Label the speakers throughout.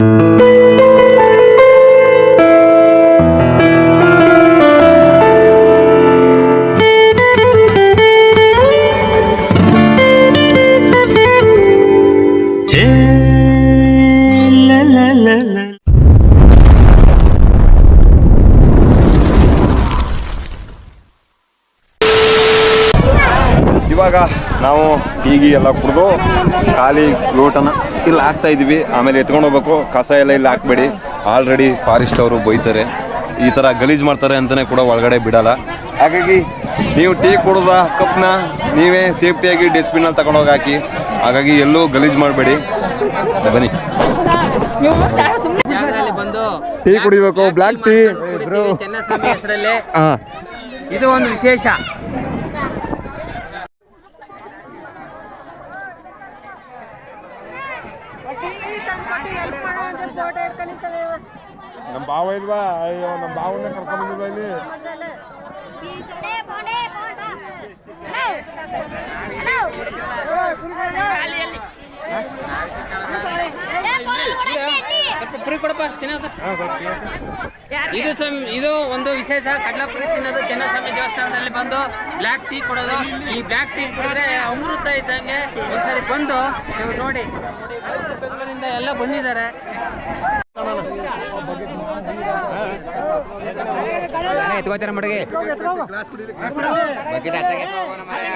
Speaker 1: ಇವಾಗ ಟೀಗಿ ಎಲ್ಲ ಕುಡಿದು ಖಾಲಿ ಲೋಟನ ಇಲ್ಲಿ ಹಾಕ್ತಾ ಇದ್ವಿ ಆಮೇಲೆ ಎತ್ಕೊಂಡು ಹೋಗ್ಬೇಕು. ಕಸ ಎಲ್ಲ ಇಲ್ಲಿ ಹಾಕ್ಬೇಡಿ. ಆಲ್ರೆಡಿ ಫಾರೆಸ್ಟ್ ಅವರು ಬೈತಾರೆ. ಈ ಥರ ಗಲೀಜು ಮಾಡ್ತಾರೆ ಅಂತಲೇ ಕೂಡ ಒಳಗಡೆ ಬಿಡಲ್ಲ. ಹಾಗಾಗಿ ನೀವು ಟೀ ಕುಡ್ದ ಕಪ್ನ ನೀವೇ ಸೇಫ್ಟಿಯಾಗಿ ಡಸ್ಟ್ಬಿನಲ್ಲಿ ತಗೊಂಡೋಗಿ ಹಾಕಿ. ಹಾಗಾಗಿ ಎಲ್ಲೂ ಗಲೀಜು ಮಾಡಬೇಡಿ. ಬನ್ನಿ. ಟೀ ಕುಡಿಬೇಕು ಬ್ಲಾಕ್ ಟೀ
Speaker 2: ಕುಡಿತೀವಿ ಚೆನ್ನಸ್ವಾಮಿ ಹೆಸರಲ್ಲಿ
Speaker 1: ಹಾಂ.
Speaker 2: ಇದು ಒಂದು ವಿಶೇಷ.
Speaker 1: ನಮ್ಮ ಭಾವ ಇಲ್ವಾ? ಅಯ್ಯೋ ನಮ್ಮ ಭಾವನ್ನ ಕರ್ಕೊಂಡಿಲ್ವಾ ಇಲ್ಲಿ? ಪುರಿ ಕೊಡಪ್ಪ ತಿನ್ನೋದು. ಇದು ಸಮ್ ಇದು ಒಂದು ವಿಶೇಷ. ಕಡ್ಲಾಪುರಿ ತಿನ್ನೋದು ಚೆನ್ನಸ್ವಾಮಿ ದೇವಸ್ಥಾನದಲ್ಲಿ ಬಂದು ಬ್ಲ್ಯಾಕ್ ಟೀ ಕೊಡೋದು. ಈ ಬ್ಲ್ಯಾಕ್ ಟೀ ಕುಡಿದ್ರೆ ಅಮೃತ ಇದ್ದಂಗೆ ಒಂದ್ಸರಿ ಬಂದು ನೀವು ನೋಡಿ. ನೋಡಿ, ಬೆಂಗಳೂರು- ಬೆಂಗಳೂರಿಂದ ಎಲ್ಲ ಬಂದಿದ್ದಾರೆ. ಎತ್ಕೋತಾರ ಮಡಗೆ ಬಕೆಟ್ ಹತ್ತಾಗೆ ಎತ್ಕೊಂಡ್ ಹೋಗೋಣ ಮಾರಾಯ.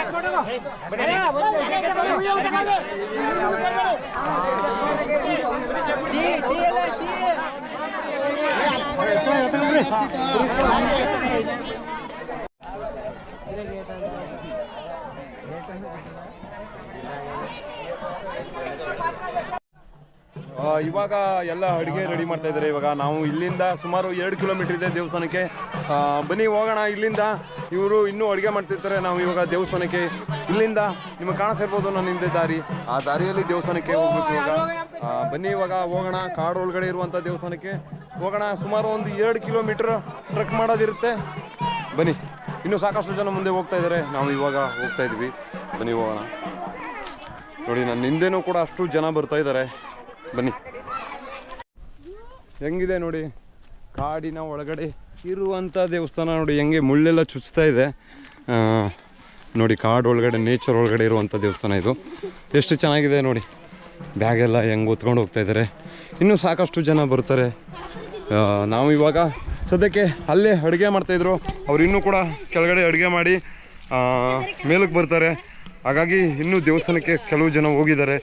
Speaker 1: ಆ, ಇವಾಗ ಎಲ್ಲ ಅಡುಗೆ ರೆಡಿ ಮಾಡ್ತಾ ಇದ್ದಾರೆ. ಇವಾಗ ನಾವು ಇಲ್ಲಿಂದ ಸುಮಾರು ಎರಡು ಕಿಲೋಮೀಟರ್ ಇದೆ ದೇವಸ್ಥಾನಕ್ಕೆ. ಬನ್ನಿ, ಹೋಗೋಣ ಇಲ್ಲಿಂದ. ಇವರು ಇನ್ನೂ ಅಡುಗೆ ಮಾಡ್ತಿರ್ತಾರೆ. ನಾವು ಇವಾಗ ದೇವಸ್ಥಾನಕ್ಕೆ ಇಲ್ಲಿಂದ ನಿಮಗೆ ಕಾಣಿಸಿರ್ಬೋದು ನನ್ನ ಹಿಂದೆ ದಾರಿ. ಆ ದಾರಿಯಲ್ಲಿ ದೇವಸ್ಥಾನಕ್ಕೆ ಹೋಗ್ಬೇಕು ಇವಾಗ. ಬನ್ನಿ, ಇವಾಗ ಹೋಗೋಣ. ಕಾಡು ಒಳಗಡೆ ಇರುವಂಥ ದೇವಸ್ಥಾನಕ್ಕೆ ಹೋಗೋಣ. ಸುಮಾರು ಒಂದು ಎರಡು ಕಿಲೋಮೀಟ್ರ್ ಟ್ರೆಕ್ ಮಾಡೋದಿರುತ್ತೆ. ಬನ್ನಿ, ಇನ್ನೂ ಸಾಕಷ್ಟು ಜನ ಮುಂದೆ ಹೋಗ್ತಾ ಇದ್ದಾರೆ. ನಾವು ಇವಾಗ ಹೋಗ್ತಾ ಇದ್ವಿ ಬನ್ನಿ, ಹೋಗೋಣ. ನೋಡಿ ನನ್ನ ಹಿಂದೆನೂ ಕೂಡ ಅಷ್ಟು ಜನ ಬರ್ತಾ ಇದ್ದಾರೆ. ಬನ್ನಿ. ಹೆಂಗಿದೆ ನೋಡಿ? ಕಾಡಿನ ಒಳಗಡೆ ಇರುವಂಥ ದೇವಸ್ಥಾನ ನೋಡಿ, ಹೆಂಗೆ ಮುಳ್ಳೆಲ್ಲ ಚುಚ್ತಾ ಇದೆ. ನೋಡಿ, ಕಾಡು ಒಳಗಡೆ ನೇಚರ್ ಒಳಗಡೆ ಇರುವಂಥ ದೇವಸ್ಥಾನ ಇದು. ಎಷ್ಟು ಚೆನ್ನಾಗಿದೆ ನೋಡಿ. ಬ್ಯಾಗೆಲ್ಲ ಹೆಂಗೆ ಹೊತ್ಕೊಂಡು ಹೋಗ್ತಾ ಇದ್ದಾರೆ ಇನ್ನೂ ಸಾಕಷ್ಟು ಜನ ಬರ್ತಾರೆ. ನಾವು ಇವಾಗ ಸದ್ಯಕ್ಕೆ ಅಲ್ಲೇ ಅಡುಗೆ ಮಾಡ್ತಾಯಿದ್ರು ಅವ್ರು ಇನ್ನೂ ಕೂಡ ಕೆಳಗಡೆ ಅಡುಗೆ ಮಾಡಿ ಮೇಲಕ್ಕೆ ಬರ್ತಾರೆ. ಹಾಗಾಗಿ ಇನ್ನೂ ದೇವಸ್ಥಾನಕ್ಕೆ ಕೆಲವು ಜನ ಹೋಗಿದ್ದಾರೆ.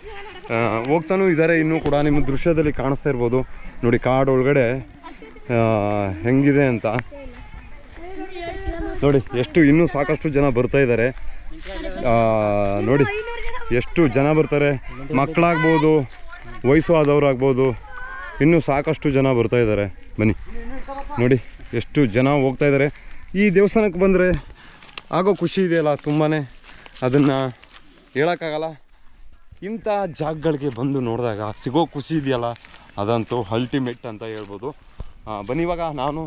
Speaker 1: ಹೋಗ್ತಾನೂ ಇದ್ದಾರೆ ಇನ್ನೂ ಕೂಡ ನಿಮ್ಮ ದೃಶ್ಯದಲ್ಲಿ ಕಾಣಿಸ್ತಾ ಇರ್ಬೋದು. ನೋಡಿ, ಕಾಡು ಒಳಗಡೆ ಹೆಂಗಿದೆ ಅಂತ. ನೋಡಿ, ಎಷ್ಟು, ಇನ್ನೂ ಸಾಕಷ್ಟು ಜನ ಬರ್ತಾ ಇದ್ದಾರೆ ನೋಡಿ, ಎಷ್ಟು ಜನ ಬರ್ತಾರೆ. ಮಕ್ಕಳಾಗ್ಬೋದು ವಯಸ್ಸು ಆದವ್ರು ಆಗ್ಬೋದು ಇನ್ನೂ ಸಾಕಷ್ಟು ಜನ ಬರ್ತಾ ಇದ್ದಾರೆ ಬನ್ನಿ. ನೋಡಿ, ಎಷ್ಟು ಜನ ಹೋಗ್ತಾ ಇದ್ದಾರೆ ಈ ದೇವಸ್ಥಾನಕ್ಕೆ ಬಂದರೆ ಆಗೋ ಖುಷಿ ಇದೆಯಲ್ಲ ತುಂಬಾ ಅದನ್ನು ಹೇಳೋಕ್ಕಾಗಲ್ಲ. ಇಂಥ ಜಾಗಗಳಿಗೆ ಬಂದು ನೋಡಿದಾಗ ಸಿಗೋ ಖುಷಿ ಇದೆಯಲ್ಲ? ಅದಂತೂ ಅಲ್ಟಿಮೇಟ್ ಅಂತ ಹೇಳ್ಬೋದು. ಬನ್ನಿ ಇವಾಗ ನಾನು,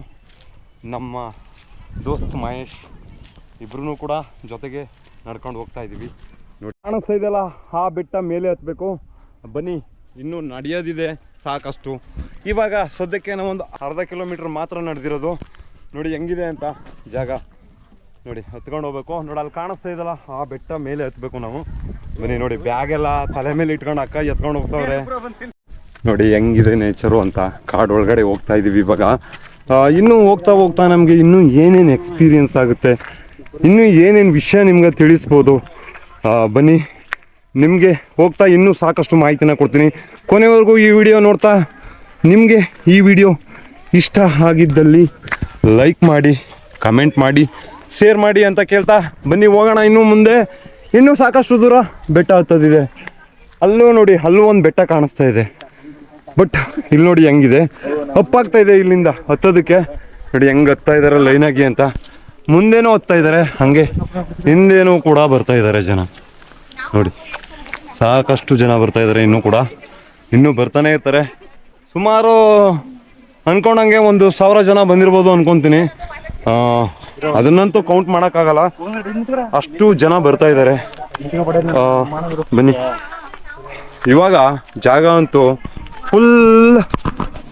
Speaker 1: ನಮ್ಮ ದೋಸ್ತ್ ಮಹೇಶ್ ಇಬ್ಬರೂ ಕೂಡ ಜೊತೆಗೆ ನಡ್ಕೊಂಡು ಹೋಗ್ತಾ ಇದ್ದೀವಿ. ನೋಡಿ, ಕಾಣಿಸ್ತಾ ಇದೆಯಲ್ಲ, ಆ ಬೆಟ್ಟ ಮೇಲೆ ಹತ್ತಬೇಕು ಬನ್ನಿ, ಇನ್ನೂ ನಡೆಯೋದಿದೆ ಸಾಕಷ್ಟು. ಇವಾಗ ಸದ್ಯಕ್ಕೆ ನಾವೊಂದು ಅರ್ಧ ಕಿಲೋಮೀಟ್ರ್ ಮಾತ್ರ ನಡೆದಿರೋದು. ನೋಡಿ, ಹೆಂಗಿದೆ ಅಂತ ಜಾಗ. ನೋಡಿ ಹತ್ಕೊಂಡು ಹೋಗ್ಬೇಕು. ನೋಡಿ, ಅಲ್ಲಿ ಕಾಣಿಸ್ತಾ ಇದಲ್ಲ ಆ ಬೆಟ್ಟ ಮೇಲೆ ಹತ್ಬೇಕು ನಾವು. ಬನ್ನಿ ನೋಡಿ, ಬ್ಯಾಗ್ ಎಲ್ಲ ತಲೆ ಮೇಲೆ ಇಟ್ಕೊಂಡು ಅಕ್ಕ ಎತ್ಕೊಂಡು ಹೋಗ್ತಾವ್ರೆ. ನೋಡಿ, ಹೆಂಗಿದೆ ನೇಚರು ಅಂತ. ಕಾಡು ಒಳಗಡೆ ಹೋಗ್ತಾ ಇದೀವಿ ಇವಾಗ. ಇನ್ನೂ ಹೋಗ್ತಾ ಹೋಗ್ತಾ ನಮಗೆ ಇನ್ನೂ ಏನೇನು ಎಕ್ಸ್ಪೀರಿಯನ್ಸ್ ಆಗುತ್ತೆ? ಇನ್ನೂ ಏನೇನು ವಿಷಯ ನಿಮ್ಗೆ ತಿಳಿಸ್ಬೋದು? ಬನ್ನಿ. ನಿಮಗೆ ಹೋಗ್ತಾ ಇನ್ನೂ ಸಾಕಷ್ಟು ಮಾಹಿತಿನ ಕೊಡ್ತೀನಿ. ಕೊನೆವರೆಗೂ ಈ ವಿಡಿಯೋ ನೋಡ್ತಾ, ನಿಮಗೆ ಈ ವಿಡಿಯೋ ಇಷ್ಟ ಆಗಿದ್ದಲ್ಲಿ ಲೈಕ್ ಮಾಡಿ, ಕಮೆಂಟ್ ಮಾಡಿ. ಶೇರ್ ಮಾಡಿ ಅಂತ ಕೇಳ್ತಾ ಬನ್ನಿ ಹೋಗೋಣ ಇನ್ನೂ ಮುಂದೆ. ಇನ್ನೂ ಸಾಕಷ್ಟು ದೂರ ಬೆಟ್ಟ ಹತ್ತದಿದೆ. ಅಲ್ಲೂ ನೋಡಿ ಅಲ್ಲೂ ಒಂದು ಬೆಟ್ಟ ಕಾಣಿಸ್ತಾ ಇದೆ. ಬಟ್ ಇಲ್ಲಿ ನೋಡಿ ಹೆಂಗಿದೆ. ಅಪ್ಪಾಗ್ತಾ ಇದೆ ಇಲ್ಲಿಂದ ಹತ್ತೋದಕ್ಕೆ. ನೋಡಿ ಹೆಂಗೆ ಹತ್ತಾ ಇದ್ದಾರೆ ಲೈನಾಗಿ ಅಂತ. ಮುಂದೇನೂ ಹತ್ತಾ ಇದ್ದಾರೆ ಹಾಗೆ. ಹಿಂದೇನೂ ಕೂಡ ಬರ್ತಾ ಇದ್ದಾರೆ ಜನ. ನೋಡಿ ಸಾಕಷ್ಟು ಜನ ಬರ್ತಾ ಇದ್ದಾರೆ ಇನ್ನೂ ಕೂಡ. ಇನ್ನೂ ಬರ್ತಾನೆ ಇರ್ತಾರೆ. ಸುಮಾರು ಅನ್ಕೊಂಡಂಗೆ ಒಂದು ಸಾವಿರ ಜನ ಬಂದಿರ್ಬೋದು ಅನ್ಕೊಂತೀನಿ. ಆ, ಅದನ್ನಂತೂ ಕೌಂಟ್ ಮಾಡೋಕ್ಕಾಗಲ್ಲ. ಅಷ್ಟು ಜನ ಬರ್ತಾ ಇದ್ದಾರೆ. ಬನ್ನಿ. ಇವಾಗ ಜಾಗ ಅಂತೂ ಫುಲ್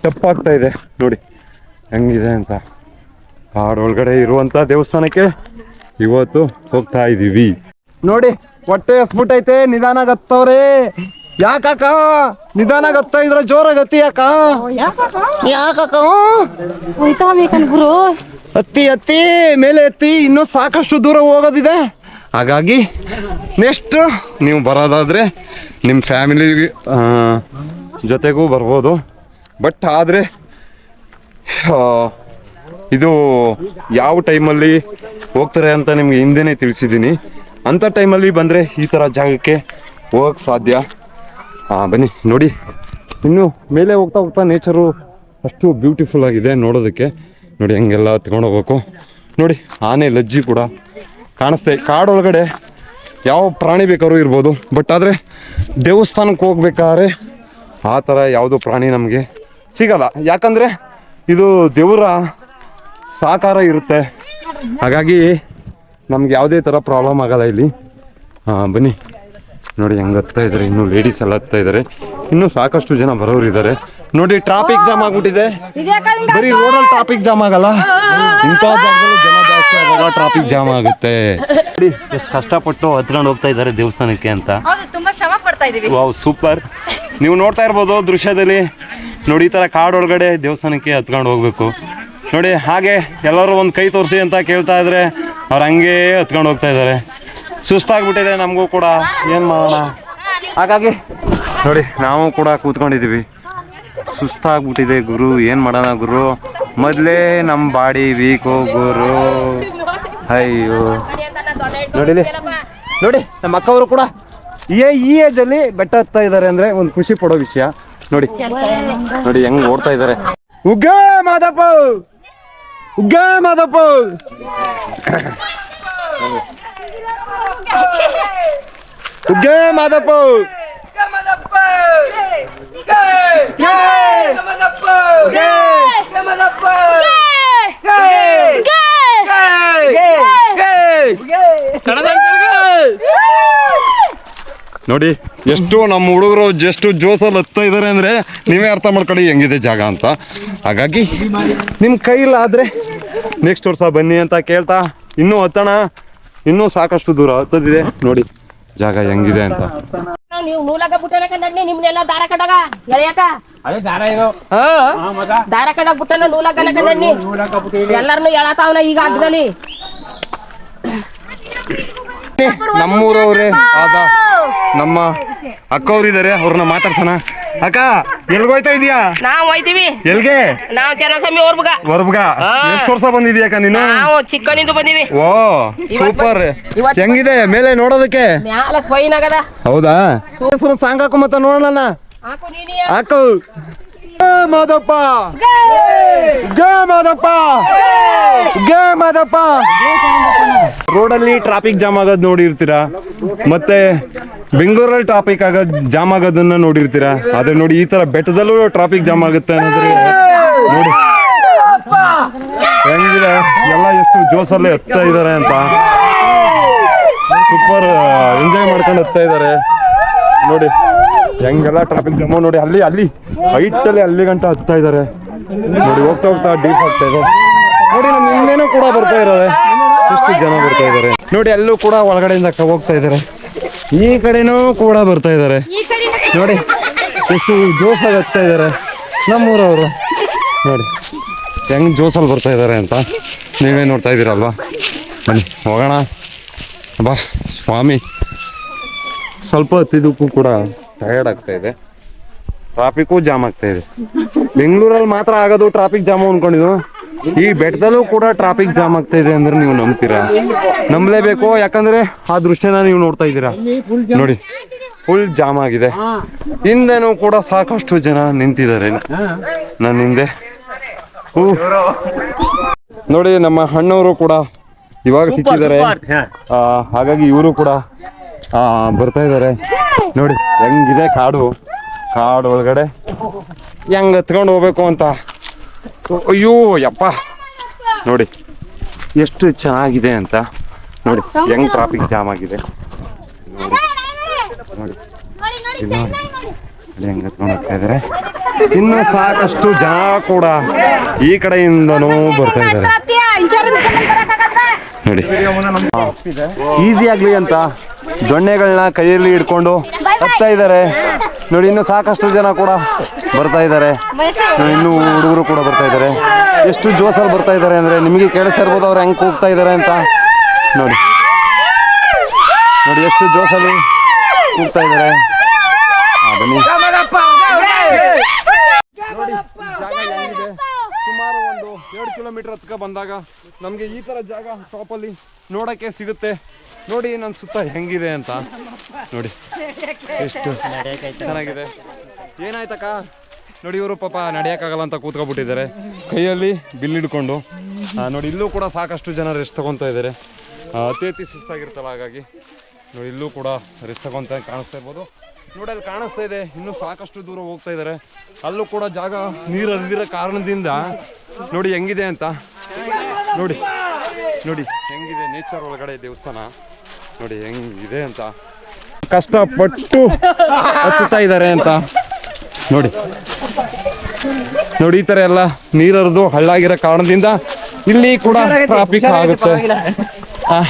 Speaker 1: ಟಪ್ ಆಗ್ತಾ ಇದೆ. ನೋಡಿ, ಹೆಂಗಿದೆ ಅಂತ. ಕಾಡು ಒಳಗಡೆ ಇರುವಂತ ದೇವಸ್ಥಾನಕ್ಕೆ ಇವತ್ತು ಹೋಗ್ತಾ ಇದೀವಿ. ನೋಡಿ, ಹೊಟ್ಟೆ ಹಸ್ಬಿಟ್ಟೈತೆ, ನಿಧಾನ ಹತ್ತವ್ರೆ ಯಾಕಕ್ಕ? ನಿಧಾನ ಹತ್ತಾ ಇದ್ರ ಜೋರ ಗತಿ ಯಾಕ? ಯಾಕಕ್ಕ?
Speaker 3: ಗುರು.
Speaker 1: ಹತ್ತಿ ಹತ್ತಿ ಮೇಲೆ ಎತ್ತಿ ಇನ್ನೂ ಸಾಕಷ್ಟು ದೂರ ಹೋಗೋದಿದೆ. ಹಾಗಾಗಿ ನೆಕ್ಸ್ಟ್ ನೀವು ಬರೋದಾದ್ರೆ ನಿಮ್ಮ ಫ್ಯಾಮಿಲಿ ಜೊತೆಗೂ ಬರ್ಬೋದು. ಬಟ್ ಆದರೆ ಇದು ಯಾವ ಟೈಮಲ್ಲಿ ಹೋಗ್ತಾರೆ ಅಂತ ನಿಮಗೆ ಹಿಂದೆನೇ ತಿಳಿಸಿದ್ದೀನಿ. ಅಂಥ ಟೈಮಲ್ಲಿ ಬಂದರೆ ಈ ಥರ ಜಾಗಕ್ಕೆ ಹೋಗಕ್ಕೆ ಸಾಧ್ಯ. ಹಾಂ ಬನ್ನಿ, ನೋಡಿ. ಇನ್ನು ಮೇಲೆ ಹೋಗ್ತಾ ಹೋಗ್ತಾ ನೇಚರು ಅಷ್ಟು ಬ್ಯೂಟಿಫುಲ್ ಆಗಿದೆ ನೋಡೋದಕ್ಕೆ. ನೋಡಿ, ಹಂಗೆಲ್ಲ ಹೋಗ್ಬೇಕು. ನೋಡಿ, ಆನೆ ಲಜ್ಜಿ ಕೂಡ ಕಾಣಿಸ್ತೆ. ಕಾಡೊಳಗಡೆ ಯಾವ ಪ್ರಾಣಿ ಬೇಕಾದ್ರೂ ಇರ್ಬೋದು. ಬಟ್ ಆದರೆ ದೇವಸ್ಥಾನಕ್ಕೆ ಹೋಗ್ಬೇಕಾದ್ರೆ ಆ ಥರ ಯಾವುದೋ ಪ್ರಾಣಿ ನಮಗೆ ಸಿಗಲ್ಲ. ಯಾಕಂದರೆ ಇದು ದೇವರ ಸಾಕಾರ ಇರುತ್ತೆ. ಹಾಗಾಗಿ ನಮ್ಗೆ ಯಾವುದೇ ಥರ ಪ್ರಾಬ್ಲಮ್ ಆಗಲ್ಲ ಇಲ್ಲಿ. ಹಾಂ ಬನ್ನಿ. ನೋಡಿ ಹೆಂಗೆ ಹತ್ತಾ ಇದ್ದಾರೆ ಇನ್ನು ಲೇಡೀಸ್ ಎಲ್ಲ ಹತ್ತಾ ಇದ್ದಾರೆ ಇನ್ನೂ ಸಾಕಷ್ಟು ಜನ ಬರೋರು ಇದ್ದಾರೆ ನೋಡಿ ಟ್ರಾಫಿಕ್ ಜಾಮ್ ಆಗ್ಬಿಟ್ಟಿದೆ. ಬರೀ ರೋಡಲ್ಲಿ ಟ್ರಾಫಿಕ್ ಜಾಮ್ ಆಗಲ್ಲ. ಇಂಥ ಜಾಗದಲ್ಲಿ ಜನ ಜಾಸ್ತಿ ಆದಾಗ ಟ್ರಾಫಿಕ್ ಜಾಮ್ ಆಗುತ್ತೆ. ನೋಡಿ ಎಷ್ಟು ಕಷ್ಟಪಟ್ಟು ಹತ್ಕೊಂಡು ಹೋಗ್ತಾ ಇದ್ದಾರೆ ದೇವಸ್ಥಾನಕ್ಕೆ ಅಂತ.
Speaker 3: ಹೌದು ತುಂಬಾ ಶ್ರಮ ಪಡ್ತಾ ಇದೀವಿ.
Speaker 1: Wow super. ನೀವು ನೋಡ್ತಾ ಇರ್ಬೋದು ದೃಶ್ಯದಲ್ಲಿ. ನೋಡಿ ಈ ಥರ ಕಾಡೊಳಗಡೆ ದೇವಸ್ಥಾನಕ್ಕೆ ಹತ್ಕೊಂಡು ಹೋಗ್ಬೇಕು. ನೋಡಿ ಹಾಗೆ ಎಲ್ಲರೂ ಒಂದು ಕೈ ತೋರಿಸಿ ಅಂತ ಕೇಳ್ತಾ ಇದ್ರೆ ಅವ್ರು ಹಂಗೆ ಹತ್ಕೊಂಡು ಹೋಗ್ತಾ ಇದ್ದಾರೆ ಸುಸ್ತಾಗ್ಬಿಟ್ಟಿದೆ ನಮಗೂ ಕೂಡ. ಏನು ಮಾಡೋಣ? ಹಾಗಾಗಿ ನೋಡಿ, ನಾವು ಕೂಡ ಕೂತ್ಕೊಂಡಿದ್ದೀವಿ ಸುಸ್ತಾಗ್ಬಿಟ್ಟಿದೆ ಗುರು, ಏನು ಮಾಡೋಣ ಗುರು? ಮೊದಲೇ ನಮ್ಮ ಬಾಡಿ ವೀಕು ಗುರು? ಅಯ್ಯೋ. ನೋಡಿಲಿ ನೋಡಿ, ನಮ್ಮ ಅಕ್ಕವರು ಕೂಡ ಏ, ಈ ಏಜಲ್ಲಿ ಬೆಟ್ಟ ಹತ್ತಾ ಇದ್ದಾರೆ ಅಂದ್ರೆ ಒಂದು ಖುಷಿ ಪಡೋ ವಿಷಯ. ನೋಡಿ. ನೋಡಿ, ಹೆಂಗ್ ಓಡ್ತಾ ಇದ್ದಾರೆ. ಉಗ್ಗ ಮಾದಪ್ಪ! ಉಗ್ಗ ಮಾದಪ್ಪ! ಉಗ್ಗ ಮಾದಪ್ಪ ನೋಡಿ ಎಷ್ಟು ನಮ್ಮ ಹುಡುಗರು ಎಷ್ಟು ಜೋಸಲ್ಲಿ ಹತ್ತಾ ಇದ್ದಾರೆ ಅಂದ್ರೆ ನೀವೇ ಅರ್ಥ ಮಾಡ್ಕೊಳ್ಳಿ ಹೆಂಗಿದೆ ಜಾಗ ಅಂತ. ಹಾಗಾಗಿ ನಿಮ್ಮ ಕೈಲಾದ್ರೆ ನೆಕ್ಸ್ಟ್ ವರ್ಷ ಬನ್ನಿ ಅಂತ ಕೇಳ್ತಾ ಇನ್ನೂ ಹತ್ತಣ. ಇನ್ನೂ ಸಾಕಷ್ಟು ದೂರ ಹತ್ತದಿದೆ. ನೋಡಿ ಜಾಗ ಹೆಂಗಿದೆ ಅಂತ.
Speaker 4: ನೀವು ನೂಲಾಗ ಬುಟ್ಟನ ನಿಮ್ನೆಲ್ಲ ದಾರ ಕಡಗ? ಎಳೆಯಕ
Speaker 2: ಅದೇ ದಾರ ಇದು.
Speaker 4: ಹಾ? ದಾರ ಕಡಗ ಬುಟ್ಟನ ನೂಲಾಗ ಕಂಡಿ
Speaker 2: ನೂಲಾಕ ಬಿಟ್ಟಿವಿ
Speaker 4: ಎಲ್ಲಾರನು ಎಳತಾವನ ಈಗ ಅಡ್ಡದಲ್ಲಿ
Speaker 1: ನಮ್ಮೂರವ್ರೆ ಆದ ನಮ್ಮ ಅಕ್ಕವ್ರಿದ್ದಾರೆ ಅವ್ರನ್ನ ಮಾತಾಡ್ಸೋಣ. ಅಕ್ಕ ಎಲ್ಗೋಯ್ತಾ ಇದೀಯಾ?
Speaker 4: ನಾವ್ ಹೋಯ್ತೀವಿ.
Speaker 1: ಎಲ್ಗೆ?
Speaker 4: ನಾವ್ ಜನಸಮಿ ಓರ್ಬಗ.
Speaker 1: ವರ್ಬ್ಗ ಎಷ್ಟು ವರ್ಷ ಬಂದಿದ್ಯಾಕ ನೀನು?
Speaker 4: ನಾವು ಚಿಕ್ಕನಿಂದ ಬಂದೀವಿ.
Speaker 1: ಓ ಸೂಪರ್.
Speaker 4: ಇವತ್ತು-
Speaker 1: ಹೆಂಗಿದೆ? ಮೇಲೆ ನೋಡೋದಕ್ಕೆ?
Speaker 4: ಮ್ಯಾಲ ಆಗದ.
Speaker 1: ಹೌದಾ? ಸಾಂಗ್ ಹಾಕು ಮತ್ತೆ ನೋಡೋಣ
Speaker 4: ಹಾಕು ನೀನಿ.
Speaker 1: ಹಾಕು. ಮಾದಪ್ಪ ಗ ಮಾದಪ್ಪ ಗ ಮಾದಪ್ಪ ರೋಡಲ್ಲಿ ಟ್ರಾಫಿಕ್ ಜಾಮ್ ಆಗೋದು ನೋಡಿರ್ತೀರಾ? ಮತ್ತೆ ಬೆಂಗಳೂರಲ್ಲಿ ಟ್ರಾಫಿಕ್ ಆಗೋದ್ ಜಾಮ್ ಆಗೋದನ್ನ ನೋಡಿರ್ತೀರಾ? ಆದ್ರೆ ನೋಡಿ ಈ ತರ ಬೆಟ್ಟದಲ್ಲೂ ಟ್ರಾಫಿಕ್ ಜಾಮ್ ಆಗುತ್ತೆ ಅನ್ನೋದ್ರೆ ನೋಡಿ. ಹೆಂಗಿದೆ? ಎಲ್ಲ ಎಷ್ಟು ಜೋಸಲ್ಲಿ ಹತ್ತಾ ಇದಾರೆ ಅಂತ. ಸೂಪರ್ ಎಂಜಾಯ್ ಮಾಡ್ಕೊಂಡು ಹತ್ತಾ ಇದಾರೆ. ನೋಡಿ. ಹೆಂಗೆಲ್ಲ ಟ್ರಾಫಿಕ್ ಜಮ್ಮು ನೋಡಿ ಅಲ್ಲಿ ಅಲ್ಲಿ ಹೈಟ್ ಅಲ್ಲಿ ಗಂಟ ಹತ್ತಾ ಇದಾರೆ. ನೋಡಿ ಹೋಗ್ತಾ ಹೋಗ್ತಾ ಡೀಪ್ ಆಗ್ತಾ ಇದೆ. ನೋಡಿ ನಮ್ಮ ಹಿಂದೆನೂ ಕೂಡ ಬರ್ತಾ ಇದ್ದಾರೆ ಎಷ್ಟು ಜನ ಬರ್ತಾ ಇದ್ದಾರೆ ನೋಡಿ ಅಲ್ಲೂ ಕೂಡ ಒಳಗಡೆಯಿಂದ ಹೋಗ್ತಾ ಇದ್ದಾರೆ ಈ ಕಡೆನೂ ಕೂಡ ಬರ್ತಾ ಇದ್ದಾರೆ ನೋಡಿ ಎಷ್ಟು ಜೋಸಾಗಿ ಹತ್ತಾ ಇದ್ದಾರೆ ನಮ್ಮೂರವರು. ನೋಡಿ ಹೆಂಗ್ ಜೋಸಲ್ಲಿ ಬರ್ತಾ ಇದ್ದಾರೆ ಅಂತ ನೀವೇ ನೋಡ್ತಾ ಇದ್ದೀರಲ್ವಾ? ಬನ್ನಿ ಹೋಗೋಣ. ಬಾ ಸ್ವಾಮಿ. ಸ್ವಲ್ಪ ಹೊತ್ತಿದ್ದಕ್ಕೂ ಕೂಡ ಟಯರ್ಡ್ ಆಗ್ತಾ ಇದೆ. ಟ್ರಾಫಿಕ್ಕು ಜಾಮ್ ಆಗ್ತಾ ಇದೆ. ಬೆಂಗಳೂರಲ್ಲಿ ಮಾತ್ರ ಆಗೋದು ಟ್ರಾಫಿಕ್ ಜಾಮ್ ಅನ್ಕೊಂಡಿದ್ದು. ಈ ಬೆಟ್ಟದಲ್ಲೂ ಕೂಡ ಟ್ರಾಫಿಕ್ ಜಾಮ್ ಆಗ್ತಾ ಇದೆ ಅಂದ್ರೆ ನೀವು ನಂಬ್ತೀರಾ? ನಂಬಲೇಬೇಕು ಯಾಕಂದ್ರೆ ಆ ದೃಶ್ಯನ ನೀವು ನೋಡ್ತಾ ಇದ್ದೀರಾ. ನೋಡಿ ಫುಲ್ ಜಾಮ್ ಆಗಿದೆ. ಹಿಂದೆನೂ ಕೂಡ ಸಾಕಷ್ಟು ಜನ ನಿಂತಿದ್ದಾರೆ. ನನ್ನ ಹಿಂದೆ. ನೋಡಿ ನಮ್ಮ ಅಣ್ಣವರು ಕೂಡ ಇವಾಗ ಸಿಕ್ಕಿದ್ದಾರೆ. ಹಾಗಾಗಿ ಇವರು ಕೂಡ ಬರ್ತಾ ಇದ್ದಾರೆ ನೋಡಿ, ಹೆಂಗಿದೆ ಕಾಡು? ಕಾಡು ಒಳಗಡೆ. ಹೆಂಗ್ ಹತ್ಕೊಂಡು ಹೋಗ್ಬೇಕು ಅಂತ. ಅಯ್ಯೋ, ಯಪ್ಪ. ನೋಡಿ, ಎಷ್ಟು ಚೆನ್ನಾಗಿದೆ ಅಂತ. ನೋಡಿ, ಹೆಂಗ್ ಟ್ರಾಫಿಕ್ ಜಾಮ್ ಆಗಿದೆ. ನೋಡಿ. ಹೆಂಗ್ ಹತ್ಕೊಂಡು ಹೋಗ್ತಾ ಇದಾರೆ. ಇನ್ನು ಸಾಕಷ್ಟು ಜನ ಕೂಡ ಈ ಕಡೆಯಿಂದನೂ ಬರ್ತಾ ಇದ್ದಾರೆ ನೋಡಿ, ಈಸಿ ಆಗ್ಲಿ ಅಂತ ದೊಣ್ಣೆಗಳನ್ನ ಕೈಯಲ್ಲಿ ಹಿಡ್ಕೊಂಡು ಹತ್ತಾ ಇದ್ದಾರೆ. ನೋಡಿ ಇನ್ನು ಸಾಕಷ್ಟು ಜನ ಕೂಡ ಬರ್ತಾ ಇದ್ದಾರೆ. ಇನ್ನು ಹುಡುಗರು ಕೂಡ ಬರ್ತಾ ಇದ್ದಾರೆ. ಎಷ್ಟು ಜೋಸಲ್ಲಿ ಬರ್ತಾ ಇದ್ದಾರೆ ಅಂದ್ರೆ ನಿಮಗೆ ಕೇಳಿಸ್ತಾ ಇರ್ಬೋದು ಅವ್ರು ಹೆಂಗ್ ಕೂಗ್ತಾ ಇದ್ದಾರೆ ಅಂತ. ನೋಡಿ. ನೋಡಿ ಎಷ್ಟು ಜೋಸಲ್ಲಿ ಕೂಗ್ತಾ ಇದ್ದಾರೆ. ಹಾ, ಬನ್ನಿ ಸುಮಾರು ಒಂದು ಎರಡು ಕಿಲೋಮೀಟರ್ ಹತ್ಕ ಬಂದಾಗ ನಮಗೆ ಈ ಥರ ಜಾಗ ಟಾಪಲ್ಲಿ ನೋಡೋಕ್ಕೆ ಸಿಗುತ್ತೆ. ನೋಡಿ ನನ್ನ ಸುತ್ತ ಹೆಂಗಿದೆ ಅಂತ. ನೋಡಿ. ಎಷ್ಟು ಚೆನ್ನಾಗಿದೆ. ಏನಾಯ್ತಕ್ಕ? ನೋಡಿ ಇವರು ಪಾಪ ನಡೆಯೋಕ್ಕಾಗಲ್ಲ ಅಂತ ಕೂತ್ಕೊಬಿಟ್ಟಿದ್ದಾರೆ. ಕೈಯಲ್ಲಿ ಬಿಲ್ ಹಿಡ್ಕೊಂಡು. ನೋಡಿ, ಇಲ್ಲೂ ಕೂಡ ಸಾಕಷ್ಟು ಜನ ರೆಸ್ಟ್ ತಗೊತಾ ಇದ್ದಾರೆ. ಅತಿ ಅತಿ ಸುಸ್ತಾಗಿರ್ತಲ್ಲ, ಹಾಗಾಗಿ. ನೋಡಿ, ಇಲ್ಲೂ ಕೂಡ ರೆಸ್ಟ್ ತಗೊತ ಕಾಣಿಸ್ತಾ ಇರ್ಬೋದು. ನೋಡಿ ಅಲ್ಲಿ ಕಾಣಿಸ್ತಾ ಇದೆ. ಇನ್ನೂ ಸಾಕಷ್ಟು ದೂರ ಹೋಗ್ತಾ ಇದ್ದಾರೆ ಅಲ್ಲೂ ಕೂಡ ಜಾಗ ನೀರು ಹರಿದಿರೋ ಕಾರಣದಿಂದ ನೋಡಿ ಹೆಂಗಿದೆ ಅಂತ. ನೋಡಿ ನೋಡಿ ಹೆಂಗಿದೆ ನೇಚರ್ ಒಳಗಡೆ ದೇವಸ್ಥಾನ. ನೋಡಿ ಹೆಂಗಿದೆ ಅಂತ. ಕಷ್ಟಪಟ್ಟು ಹಚ್ಚುತ್ತಾ ಇದ್ದಾರೆ ಅಂತ. ನೋಡಿ ನೋಡಿ ಈ ಥರ ಎಲ್ಲ ನೀರರಿದು ಹಳ್ಳಾಗಿರೋ ಕಾರಣದಿಂದ ಇಲ್ಲಿ ಕೂಡ ಟ್ರಾಫಿಕ್ ಆಗುತ್ತೆ.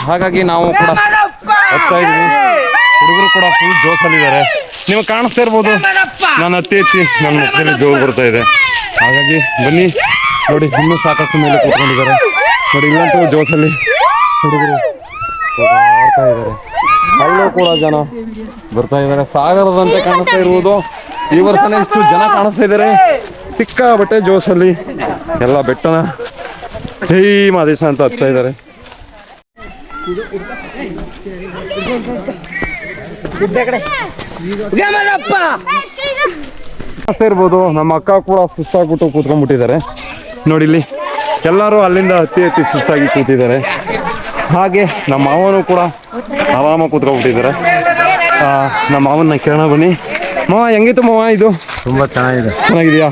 Speaker 1: ಹಾಗಾಗಿ ನಾವು ಕೂಡ ಹೋಗ್ತಾ ಹುಡುಗರು ಕೂಡ ಫುಲ್ ಜೋಸಲ್ಲಿದ್ದಾರೆ ನೀವು ಕಾಣಿಸ್ತಾ ಇರ್ಬೋದು. ನಾನು ಅತಿ ನನ್ನ ಮುಖದಲ್ಲಿ ಜೋರು ಬರ್ತಾ ಇದೆ. ಹಾಗಾಗಿ ಬನ್ನಿ, ನೋಡಿ, ಇನ್ನೂ ಸಾಕಷ್ಟು ಮೇಲೆ ಕೂತ್ಕೊಂಡಿದ್ದಾರೆ. ನೋಡಿ, ಇಲ್ಲಂತೂ ಜೋಸಲ್ಲಿ ಹುಡುಗರು ಆಡ್ತಾ ಇದ್ದಾರೆ. ಅಲ್ಲೂ ಕೂಡ ಜನ ಬರ್ತಾ ಇದ್ದಾರೆ. ಸಾಗರದಂತೆ ಕಾಣಿಸ್ತಾ ಇರುವುದು. ಈ ವರ್ಷನೇ ಇಷ್ಟು ಜನ ಕಾಣಿಸ್ತಾ ಇದ್ದಾರೆ. ಸಿಕ್ಕಾಬಟ್ಟೆ ಜೋಸಲ್ಲಿ ಎಲ್ಲ ಬೆಟ್ಟನ ಹೇ ಮಾದೇಶ ಅಂತ ಹತ್ತಾ ಇದ್ದಾರೆ. ಕಾಣಿಸ್ತಾ ಇರ್ಬೋದು ನಮ್ಮ ಅಕ್ಕ ಕೂಡ ಸುಸ್ತಾಗ್ಬಿಟ್ಟು ಕೂತ್ಕೊಂಡ್ಬಿಟ್ಟಿದ್ದಾರೆ. ನೋಡಿಲ್ಲಿ ಎಲ್ಲರೂ ಅಲ್ಲಿಂದ ಅತಿ ಅತಿ ಸುಸ್ತಾಗಿ ಕೂತಿದ್ದಾರೆ. ಹಾಗೆ ನಮ್ಮ ಮಾವನು ಕೂಡ ಆರಾಮ ಕೂತ್ಕೊಂಡ್ಬಿಟ್ಟಿದ್ದಾರೆ. ಆ, ನಮ್ಮ ಮಾವನ್ನ ಕೇಳೋಣ ಬನ್ನಿ. ಮಾವ ಹೆಂಗಿತ್ತು ಮಾವ ಇದು?
Speaker 5: ತುಂಬಾ ಚೆನ್ನಾಗಿದೆ.
Speaker 1: ಚೆನ್ನಾಗಿದೆಯಾ?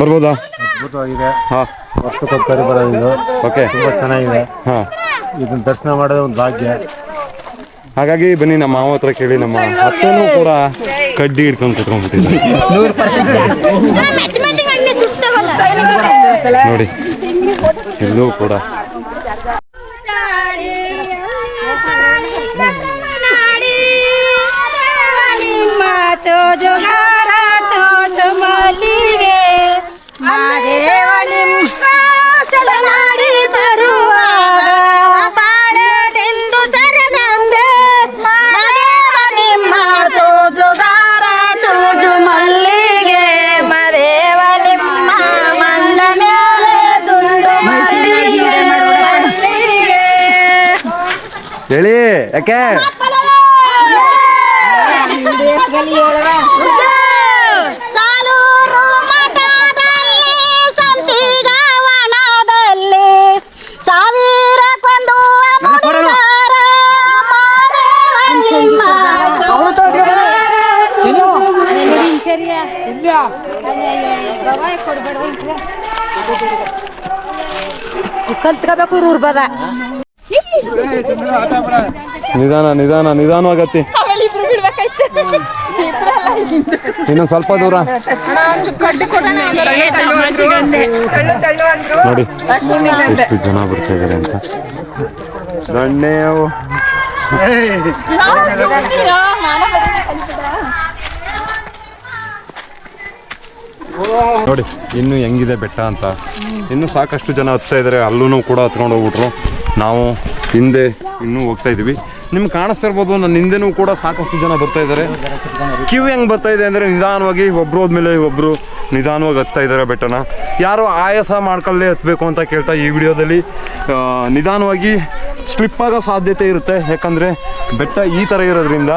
Speaker 1: ಬರ್ಬೋದಾ?
Speaker 5: ಅದ್ಭುತವಾಗಿದೆ.
Speaker 1: ಹಾ.
Speaker 5: ವರ್ಷಕ್ಕೊಂದ್ಸರಿ
Speaker 1: ಓಕೆ.
Speaker 5: ತುಂಬ ಚೆನ್ನಾಗಿದೆ.
Speaker 1: ಹಾ.
Speaker 5: ಇದನ್ನ ದರ್ಶನ ಮಾಡೋದೇ ಒಂದು ಭಾಗ್ಯ.
Speaker 1: ಹಾಗಾಗಿ ಬನ್ನಿ ನಮ್ಮ ಮಾವ ಹತ್ರ ಕೇಳಿ ನಮ್ಮ ಅತ್ತನೂ ಕೂಡ ಕಡ್ಡಿ ಹಿಡ್ಕೊಂಡು ಕೂತ್ಕೊಂಡ್ಬಿಟ್ಟಿದ್ದಾರೆ. ನೋಡಿ ಎಲ್ಲೂ ಕೂಡ.
Speaker 3: ಮಾತು ಜೋಜು
Speaker 1: ಹೇಳಿ ಯಾಕೆ
Speaker 3: ಸಾಲೂರು ಮಠದಲ್ಲಿ ಸಂತಿಗಾವನದಲ್ಲಿ ಸಾವಿರ ಕೊಂದು ಮುಡಿದಾರ ಮಾದೇವ ಕಲ್ತ್ಕೋಬೇಕು ಇವ್ರು ಬದ
Speaker 1: ನಿಧಾನ ನಿಧಾನ ನಿಧಾನವಾಗತ್ತಿ. ಇನ್ನೊಂದು ಸ್ವಲ್ಪ ದೂರ. ನೋಡಿ ಎಷ್ಟು ಜನ ಬರ್ತಾ ಇದಾರೆ ಅಂತ. ಗಣ್ಣೆ ನೋಡಿ ಇನ್ನು ಹೆಂಗಿದೆ ಬೆಟ್ಟ ಅಂತ. ಇನ್ನು ಸಾಕಷ್ಟು ಜನ ಹತ್ತಾ ಇದಾರೆ. ಅಲ್ಲೂ ಕೂಡ ಹತ್ಕೊಂಡು ಹೋಗ್ಬಿಟ್ರು. ನಾವು ಹಿಂದೆ ಇನ್ನೂ ಹೋಗ್ತಾ ಇದೀವಿ. ನಿಮ್ಗೆ ಕಾಣಿಸ್ತಾ ಇರ್ಬೋದು ನನ್ನ ಹಿಂದೆನೂ ಕೂಡ ಸಾಕಷ್ಟು ಜನ ಬರ್ತಾ ಇದ್ದಾರೆ. ಕ್ಯೂ ಹೆಂಗೆ ಬರ್ತಾ ಇದೆ ಅಂದರೆ ನಿಧಾನವಾಗಿ ಒಬ್ರು ಹೋದ್ಮೇಲೆ ಒಬ್ಬರು ನಿಧಾನವಾಗಿ ಹತ್ತಾ ಇದ್ದಾರೆ ಬೆಟ್ಟನ. ಯಾರು ಆಯಾಸ ಮಾಡ್ಕೊಳ್ಳೇ ಹತ್ತಬೇಕು ಅಂತ ಕೇಳ್ತಾ ಈ ವಿಡಿಯೋದಲ್ಲಿ ನಿಧಾನವಾಗಿ ಸ್ಲಿಪ್ ಆಗೋ ಸಾಧ್ಯತೆ ಇರುತ್ತೆ. ಯಾಕಂದರೆ ಬೆಟ್ಟ ಈ ಥರ ಇರೋದ್ರಿಂದ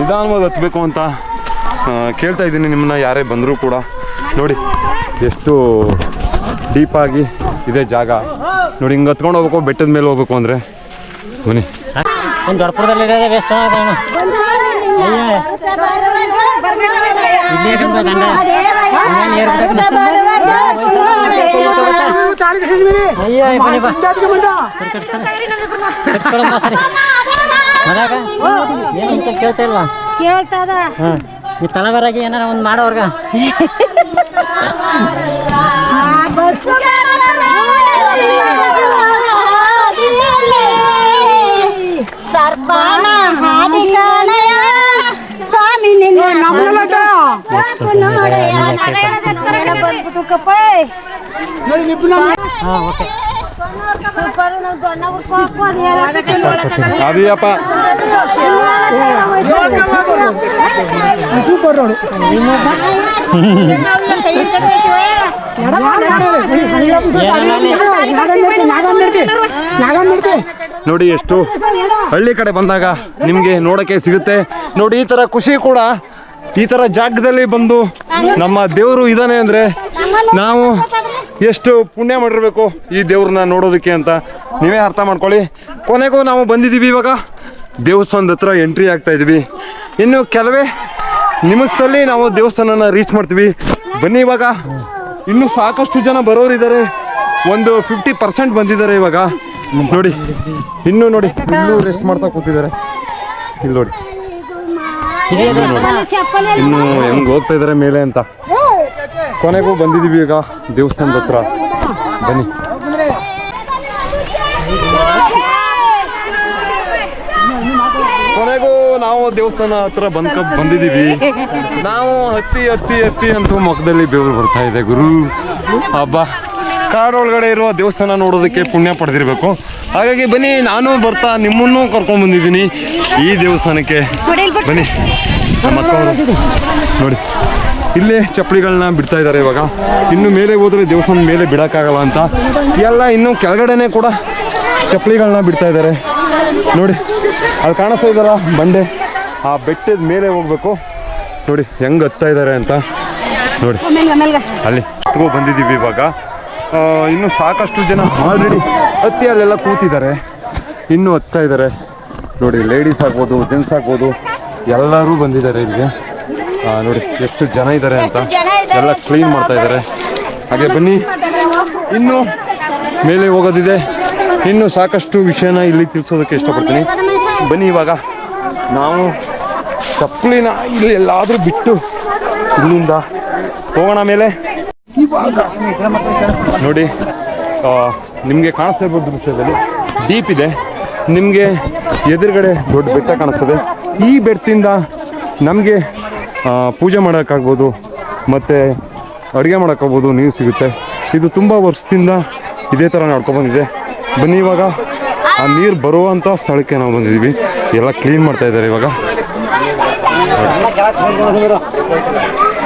Speaker 1: ನಿಧಾನವಾಗಿ ಹತ್ತಬೇಕು ಅಂತ ಕೇಳ್ತಾ ಇದ್ದೀನಿ ನಿಮ್ಮನ್ನ ಯಾರೇ ಬಂದರೂ ಕೂಡ. ನೋಡಿ, ಎಷ್ಟು ಡೀಪಾಗಿ ಇದೆ ಜಾಗ. ನೋಡಿ ಹಿಂಗೆ ಹತ್ಕೊಂಡು ಹೋಗ್ಬೇಕು ಬೆಟ್ಟದ ಮೇಲೆ ಹೋಗ್ಬೇಕು ಅಂದರೆ. ಬನ್ನಿ.
Speaker 6: ಒಂದು ದೊಡ್ಡಪುರದಲ್ಲಿ ಇರೋದೇ ವೇಸ್ಟ್ ಕೇಳ್ತಾ ಇಲ್ವಾ
Speaker 3: ಕೇಳ್ತಾ
Speaker 6: ಹಾಂ ಈ ತಲಬರಾಗಿ ಏನಾರ ಒಂದು ಮಾಡೋರ್ಗ.
Speaker 3: ಸರ್ಪಣ ಹಾದಿ ಕಾಣಯ ಸ್ವಾಮಿ ನಿನ್ನ ಬಂದ್ಬಿಟ್ಟುಕಪ್ಪ
Speaker 6: ಹಾಂ ಓಕೆ
Speaker 3: ಸೂಪರ್ ನಾವು ದೊಣ್ಣ ಉರ್ಕೋಕೋದು
Speaker 1: ಅದಿಯಪ್ಪ ನೋಡಿ ಎಷ್ಟು ಹಳ್ಳಿ ಕಡೆ ಬಂದಾಗ ನಿಮಗೆ ನೋಡಕ್ಕೆ ಸಿಗುತ್ತೆ. ನೋಡಿ, ಈ ಥರ ಖುಷಿ ಕೂಡ ಈ ಥರ ಜಾಗದಲ್ಲಿ ಬಂದು ನಮ್ಮ ದೇವರು ಇದ್ದಾನೆ ಅಂದರೆ ನಾವು ಎಷ್ಟು ಪುಣ್ಯ ಮಾಡಿರ್ಬೇಕು ಈ ದೇವ್ರನ್ನ ನೋಡೋದಕ್ಕೆ ಅಂತ. ನೀವೇ ಅರ್ಥ ಮಾಡ್ಕೊಳ್ಳಿ. ಕೊನೆಗೂ ನಾವು ಬಂದಿದ್ದೀವಿ ಇವಾಗ. ದೇವಸ್ಥಾನದ ಹತ್ರ ಎಂಟ್ರಿ ಆಗ್ತಾ ಇದ್ದೀವಿ. ಇನ್ನು ಕೆಲವೇ ನಿಮಿಷದಲ್ಲಿ ನಾವು ದೇವಸ್ಥಾನನ ರೀಚ್ ಮಾಡ್ತೀವಿ. ಬನ್ನಿ ಇವಾಗ. ಇನ್ನೂ ಸಾಕಷ್ಟು ಜನ ಬರೋರಿದ್ದಾರೆ. ಒಂದು ಫಿಫ್ಟಿ ಪರ್ಸೆಂಟ್ ಬಂದಿದ್ದಾರೆ ಇವಾಗ. ನೋಡಿ ಇನ್ನು ನೋಡಿ ಇನ್ನೂ ರೆಸ್ಟ್ ಮಾಡ್ತಾ ಕೂತಿದ್ದಾರೆ. ಇಲ್ಲಿ ನೋಡಿ. ಇನ್ನು ಹೆಂಗ್ ಹೋಗ್ತಾ ಇದಾರೆ ಮೇಲೆ ಅಂತ. ಕೊನೆಗೂ ಬಂದಿದೀವಿ ಈಗ ದೇವಸ್ಥಾನದ ಹತ್ರ. ಬನ್ನಿ. ಕೊನೆಗೂ ನಾವು ದೇವಸ್ಥಾನ ಹತ್ರ ಬಂದ್ಕ ಬಂದಿದೀವಿ. ನಾವು ಹತ್ತಿ ಹತ್ತಿ ಹತ್ತಿ ಅಂತೂ ಮುಖದಲ್ಲಿ ಬೆವರು ಬರ್ತಾ ಇದೆ ಗುರು. ಹಬ್ಬ. ಕಾಡೊಳಗಡೆ ಇರುವ ದೇವಸ್ಥಾನ ನೋಡೋದಕ್ಕೆ ಪುಣ್ಯ ಪಡೆದಿರ್ಬೇಕು. ಹಾಗಾಗಿ ಬನ್ನಿ ನಾನು ಬರ್ತಾ ನಿಮ್ಮನ್ನು ಕರ್ಕೊಂಡ್ ಬಂದಿದ್ದೀನಿ ಈ ದೇವಸ್ಥಾನಕ್ಕೆ. ಬನ್ನಿ ನಮ್ಮ ನೋಡಿ ಇಲ್ಲೇ ಚಪ್ಪಲಿಗಳನ್ನ ಬಿಡ್ತಾ ಇದ್ದಾರೆ ಇವಾಗ. ಇನ್ನು ಮೇಲೆ ಹೋದ್ರೆ ದೇವಸ್ಥಾನ ಮೇಲೆ ಬಿಡೋಕ್ಕಾಗಲ್ಲ ಅಂತ. ಎಲ್ಲ ಇನ್ನು ಕೆಳಗಡೆನೆ ಕೂಡ ಚಪ್ಪಲಿಗಳನ್ನ ಬಿಡ್ತಾ ಇದ್ದಾರೆ. ನೋಡಿ ಅಲ್ಲಿ ಕಾಣಿಸ್ತಾ ಇದ್ದಾರ? ಬಂಡೆ. ಆ ಬೆಟ್ಟದ ಮೇಲೆ ಹೋಗ್ಬೇಕು. ನೋಡಿ ಹೆಂಗ್ ಹತ್ತಾ ಇದ್ದಾರೆ ಅಂತ. ನೋಡಿ ಅಲ್ಲಿ ಬಂದಿದೀವಿ ಬಂದಿದ್ದೀವಿ ಇವಾಗ. ಇನ್ನು ಸಾಕಷ್ಟು ಜನ ಆಲ್ರೆಡಿ ಹತ್ತಿ ಅಲ್ಲೆಲ್ಲ ಕೂತಿದ್ದಾರೆ. ಇನ್ನೂ ಹತ್ತಾ ಇದ್ದಾರೆ. ನೋಡಿ ಲೇಡೀಸ್ ಆಗ್ಬೋದು ಜೆಂಟ್ಸ್ ಆಗ್ಬೋದು ಎಲ್ಲರೂ ಬಂದಿದ್ದಾರೆ ಇಲ್ಲಿಗೆ. ನೋಡಿ ಎಷ್ಟು ಜನ ಇದ್ದಾರೆ ಅಂತ. ಎಲ್ಲ ಕ್ಲೀನ್ ಮಾಡ್ತಾ ಇದ್ದಾರೆ. ಹಾಗೆ ಬನ್ನಿ. ಇನ್ನು ಮೇಲೆ ಹೋಗೋದಿದೆ. ಇನ್ನು ಸಾಕಷ್ಟು ವಿಷಯನ ಇಲ್ಲಿ ತಿಳಿಸೋದಕ್ಕೆ ಇಷ್ಟಪಡ್ತೀನಿ. ಬನ್ನಿ ಇವಾಗ. ನಾವು ಚಪ್ಪಲಿನ ಇಲ್ಲಿ ಎಲ್ಲಾದರೂ ಬಿಟ್ಟು ಇಲ್ಲಿಂದ ಹೋಗೋಣ ಮೇಲೆ. ನೋಡಿ ನಿಮಗೆ ಕಾಣಿಸ್ತಾ ಇರ್ಬೋದು ದೃಶ್ಯದಲ್ಲಿ. ಡೀಪ್ ಇದೆ. ನಿಮಗೆ ಎದುರುಗಡೆ ದೊಡ್ಡ ಬೆಟ್ಟ ಕಾಣಿಸ್ತದೆ. ಈ ಬೆಟ್ಟದಿಂದ ನಮಗೆ ಪೂಜೆ ಮಾಡೋಕ್ಕಾಗ್ಬೋದು, ಮತ್ತು ಅಡುಗೆ ಮಾಡೋಕ್ಕಾಗ್ಬೋದು ನೀರು ಸಿಗುತ್ತೆ. ಇದು ತುಂಬ ವರ್ಷದಿಂದ ಇದೇ ಥರ ನಡ್ಕೊಬಂದಿದೆ ಬನ್ನಿ ಇವಾಗ, ಆ ನೀರು ಬರುವಂಥ ಸ್ಥಳಕ್ಕೆ ನಾವು ಬಂದಿದ್ದೀವಿ. ಎಲ್ಲ ಕ್ಲೀನ್ ಮಾಡ್ತಾ ಇದ್ದಾರೆ ಇವಾಗ.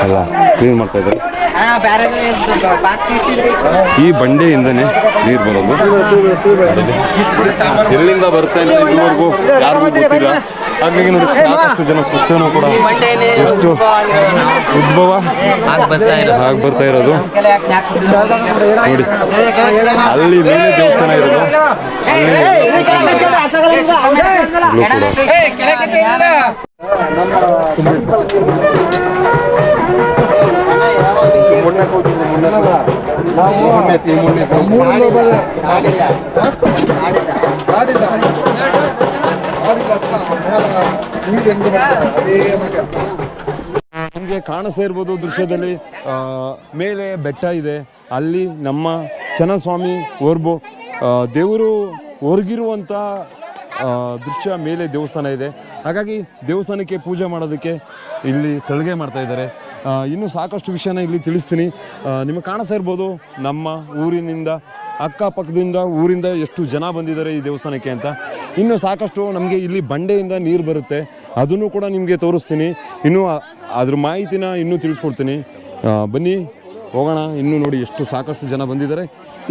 Speaker 1: ಅಲ್ಲ ಕ್ಲೀನ್ ಮಾಡ್ತಾ ಇದ್ದಾರೆ. ಈ ಬಂಡೆಯಿಂದನೇ ನೀರು ಬರೋದು ಎಲ್ಲಿಂದ ಬರ್ತಾ ಇಲ್ಲ ಇದುವರೆಗೂ ಯಾರಿಗೂ ಗೊತ್ತಿಲ್ಲ ಹಾಗಾಗಿ ನೋಡಿ ಸಾಕಷ್ಟು ಜನ ಸುತ್ತನೂ ಕೂಡ ಎಷ್ಟು ಉದ್ಭವ
Speaker 2: ಆಗ್ ಬರ್ತಾ ಇರೋದು.
Speaker 1: ಆಗಿ ಬರ್ತಾ ಇರೋದು ನೋಡಿ ಅಲ್ಲಿ ಮೇಲೆ ದೇವಸ್ಥಾನ ಇರೋದು ಅಲ್ಲಿ ನಿಮಗೆ ಕಾಣಿಸ್ತಾ ಇರ್ಬೋದು ದೃಶ್ಯದಲ್ಲಿ. ಮೇಲೆ ಬೆಟ್ಟ ಇದೆ. ಅಲ್ಲಿ ನಮ್ಮ ಚನ್ನಸ್ವಾಮಿ ಓರ್ಬೋ ದೇವರು ಹೊರಗಿರುವಂಥ ದೃಶ್ಯ ಮೇಲೆ ದೇವಸ್ಥಾನ ಇದೆ. ಹಾಗಾಗಿ ದೇವಸ್ಥಾನಕ್ಕೆ ಪೂಜೆ ಮಾಡೋದಕ್ಕೆ ಇಲ್ಲಿ ತಳಿಗೆ ಮಾಡ್ತಾ ಇದ್ದಾರೆ. ಇನ್ನೂ ಸಾಕಷ್ಟು ವಿಷಯನ ಇಲ್ಲಿ ತಿಳಿಸ್ತೀನಿ. ನಿಮಗೆ ಕಾಣಿಸ್ತಾ ಇರ್ಬೋದು, ನಮ್ಮ ಊರಿನಿಂದ, ಅಕ್ಕಪಕ್ಕದಿಂದ, ಊರಿಂದ ಎಷ್ಟು ಜನ ಬಂದಿದ್ದಾರೆ ಈ ದೇವಸ್ಥಾನಕ್ಕೆ ಅಂತ. ಇನ್ನು ಸಾಕಷ್ಟು ನಮಗೆ ಇಲ್ಲಿ ಬಂಡೆಯಿಂದ ನೀರು ಬರುತ್ತೆ. ಅದನ್ನು ಕೂಡ ನಿಮಗೆ ತೋರಿಸ್ತೀನಿ. ಇನ್ನೂ ಅದ್ರ ಮಾಹಿತಿನ ಇನ್ನೂ ತಿಳಿಸ್ಕೊಡ್ತೀನಿ. ಬನ್ನಿ, ಹೋಗೋಣ. ಇನ್ನೂ ನೋಡಿ ಎಷ್ಟು ಸಾಕಷ್ಟು ಜನ ಬಂದಿದ್ದಾರೆ.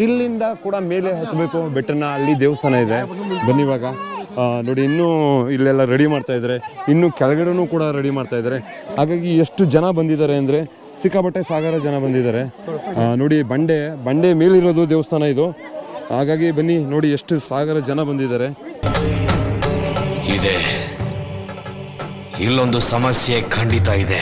Speaker 1: ಇಲ್ಲಿಂದ ಕೂಡ ಮೇಲೆ ಹತ್ತಬೇಕು. ಬೆಟ್ಟನ ಅಲ್ಲಿ ದೇವಸ್ಥಾನ ಇದೆ. ಬನ್ನಿ ಇವಾಗ. ನೋಡಿ, ಇನ್ನೂ ಇಲ್ಲೆಲ್ಲ ರೆಡಿ ಮಾಡ್ತಾ ಇದ್ದಾರೆ. ಇನ್ನು ಕೆಳಗಡೆನೂ ಕೂಡ ರೆಡಿ ಮಾಡ್ತಾ ಇದ್ದಾರೆ. ಹಾಗಾಗಿ ಎಷ್ಟು ಜನ ಬಂದಿದ್ದಾರೆ ಅಂದರೆ ಸಿಕ್ಕಾಪಟ್ಟೆ ಸಾಗರ ಜನ ಬಂದಿದ್ದಾರೆ. ನೋಡಿ, ಬಂಡೆ ಬಂಡೆ ಮೇಲಿರೋದು ದೇವಸ್ಥಾನ ಇದು. ಹಾಗಾಗಿ ಬನ್ನಿ, ನೋಡಿ, ಎಷ್ಟು ಸಾಗರ ಜನ ಬಂದಿದ್ದಾರೆ.
Speaker 7: ಇದೆ. ಇಲ್ಲೊಂದು ಸಮಸ್ಯೆ ಖಂಡಿತ ಇದೆ.